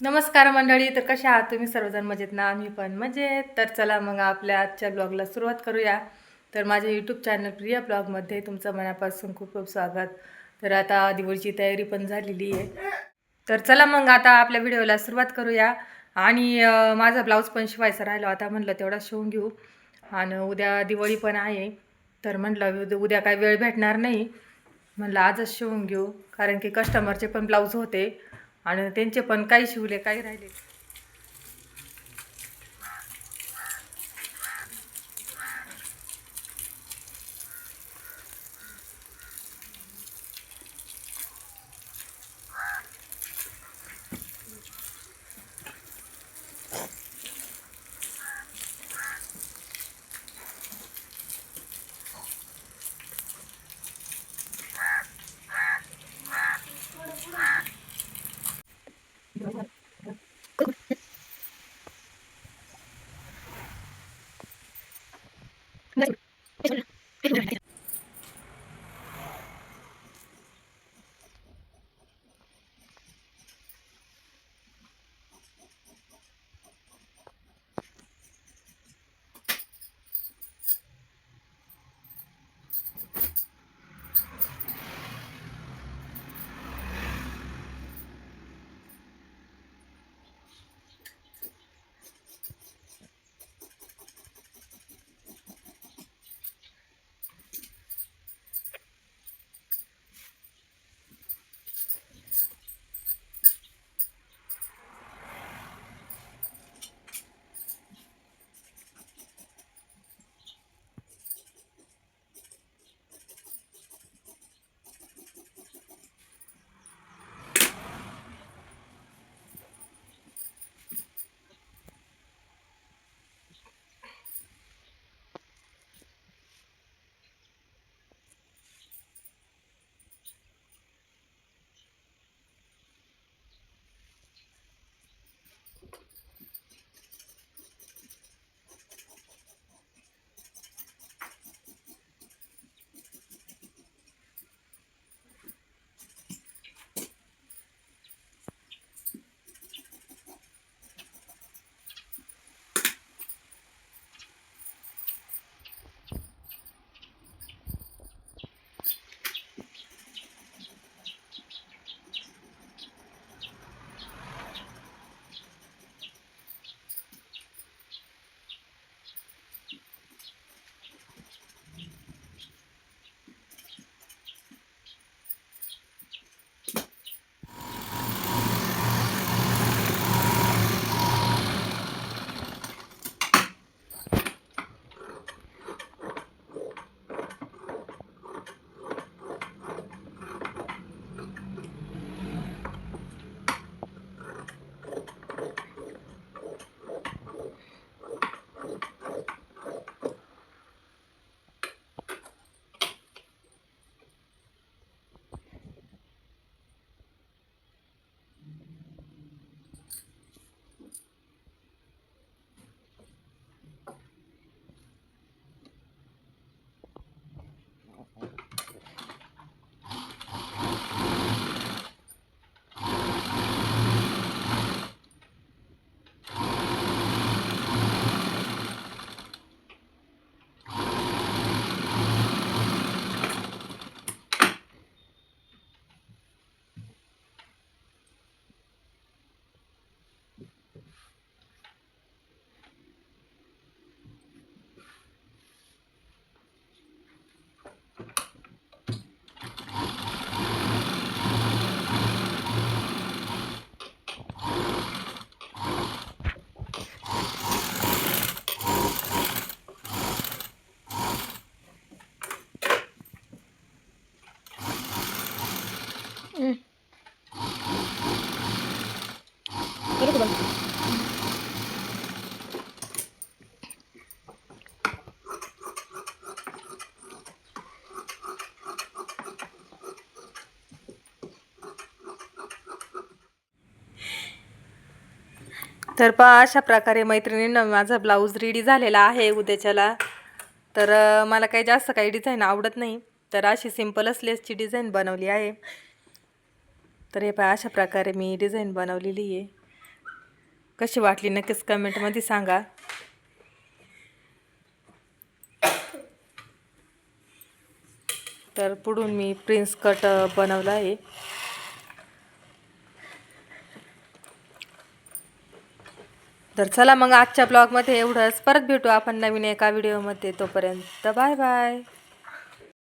नमस्कार मंडळी तर कशा आहात तुम्ही? सर्वजण मजेत ना? आम्ही पण मजेत. तर चला मग आपल्या आजच्या ब्लॉगला सुरुवात करूया. तर माझ्या यूट्यूब चॅनल प्रिया ब्लॉगमध्ये तुमचं मनापासून खूप खूप स्वागत. तर आता दिवाळीची तयारी पण झालेली आहे. तर चला मग आता आपल्या व्हिडिओला सुरुवात करूया. आणि माझा ब्लाऊज पण शिवायचा राहिलो आता म्हटलं तेवढा शिवून घेऊ. आणि उद्या दिवाळी पण आहे. तर म्हटलं उद्या काही काय वेळ भेटणार नाही. म्हणलं आजच शिवून घेऊ. कारण की कस्टमरचे पण ब्लाऊज होते. आणि त्यांचे पण काही शिवले काही राहिले. तर पहा अशा प्रकारे मैत्रिणींना माझा ब्लाऊज रेडी झालेला आहे उद्याच्याला. तर मला काही जास्त काही डिझाईन आवडत नाही. तर अशी सिम्पलच लेसची डिझाईन बनवली आहे. तर हे पहा अशा प्रकारे मी डिझाईन बनवलेली आहे. कशी वाटली नक्कीच कमेंटमध्ये सांगा. तर पुढून मी प्रिन्स कट बनवला आहे. तर चला मग आजच्या ब्लॉगमध्ये एवढंच. परत भेटू आपण नवीन एका व्हिडिओमध्ये तोपर्यंत बाय बाय